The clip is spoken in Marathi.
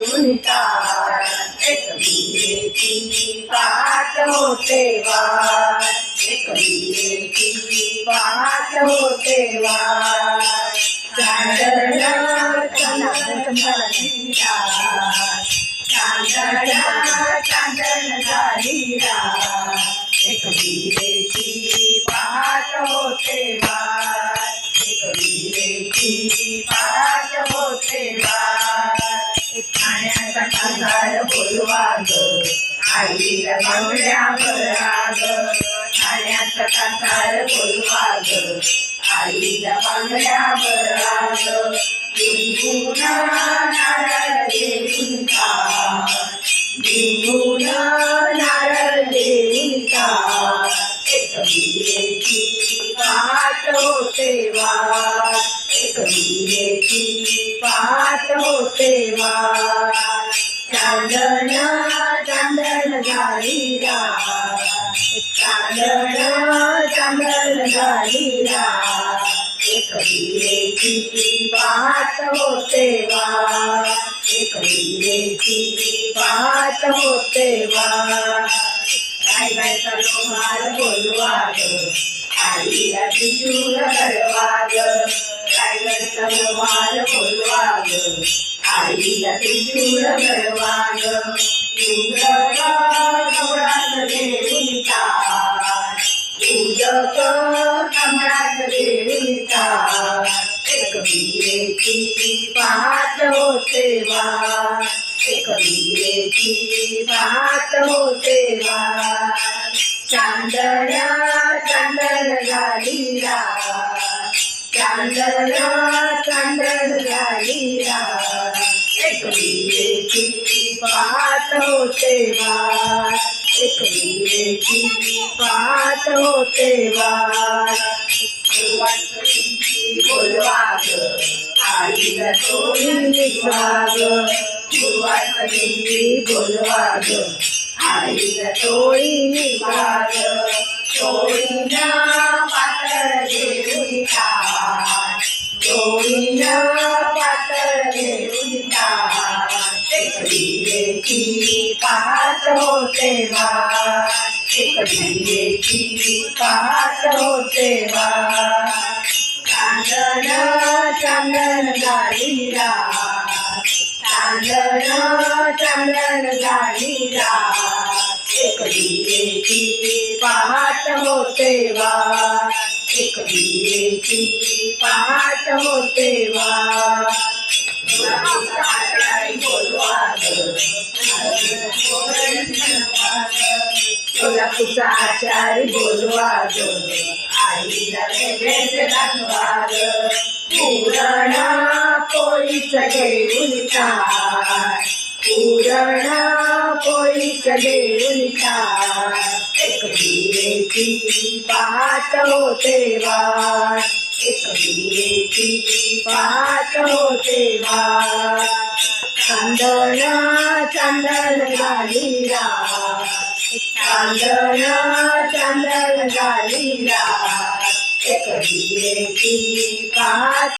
सुनीता एक विवेकी पाहत होते वाट एक विवेकी पाहत होते वाट चांदणा चांदणा चांदणा चांदण झाली रात. एक विवेकी पाहत होते वाट एक विवेकी पाहत होते वाट सकाळ कांदार बोलवा आईला बांगड्या बरा ठाण्यात सकाळ कांदार बोलवा आईला बांगड्या बरा ग नारळ देऊन का नारळ एक होते वा एक विवेकी होते वा चांदण चांदण चांदण चांदण एक विवेकी पाहत होते वाट एक पाहत होते वाट काय बायचा लोहार बोलवा आईला त्रिशूळ काय लोहार आईला त्रिशूळ घडवा ग कमळात कमळात पाहत होते वाट एक पाहत होते चांदण्या चांदण झाली रात. चांदण एक विवेकी पाहत होते वाट एक पाहत होते वाट गुरुवारची आईला सोडी निघवा ग आईला सोडी निघवा पाहत होते वाट एक पाहत होते वाट चांदण चांदण झाली रात चांदण चांदण झाली रात एक पाहत होते वाट एक पाहत होते वा बोलवा सोलापूरचा आचार्य बोलवा ग आईला वेगळेच दाखवा ग पुरण पोळीच घेऊन काय पुरण पोळीच घेऊन काय एक पाहत होते वा एक पाहत होते चांदण झाली चांदण चांदण झाली एक विवेकी पाहत